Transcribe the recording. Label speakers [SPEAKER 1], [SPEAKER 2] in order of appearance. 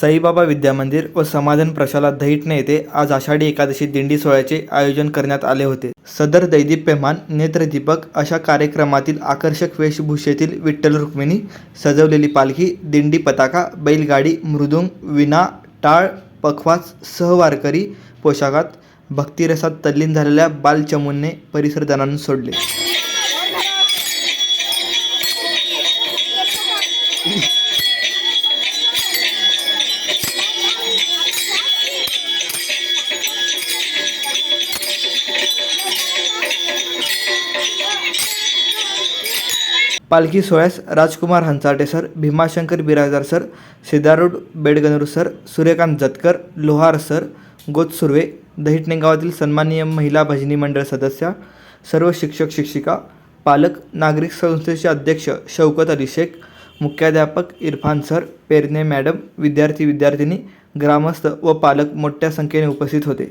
[SPEAKER 1] साईबाबा विद्यामंदिर व समाधान प्रशाला दहिटणे येथे आज आषाढी एकादशी दिंडी सोहळ्याचे आयोजन करण्यात आले होते. सदर दैदीप पेमान नेत्रदीपक अशा कार्यक्रमातील आकर्षक वेशभूषेतील विठ्ठल रुक्मिणी सजवलेली पालखी दिंडी पताका बैलगाडी मृदुंग विना टाळ पखवाज सहवारकरी पोशाखात भक्तिरसात तल्लीन झालेल्या बालचमूंने परिसर दणाणून सोडले. पालखी सोहळ्यास Rajkumar Hanchate sir Bhimashankar Birajdar sir Siddharudh Bedagnur sir Suryakant Jatkar Lohar sir गोत सुर्वे दहिटणे गावातील सन्माननीय महिला भजनी मंडळ सदस्या सर्व शिक्षक शिक्षिका पालक नागरिक संस्थेचे अध्यक्ष शौकत अली शेख मुख्याध्यापक इरफान सर पेरणे मॅडम विद्यार्थी विद्यार्थिनी ग्रामस्थ व पालक मोठ्या संख्येने उपस्थित होते.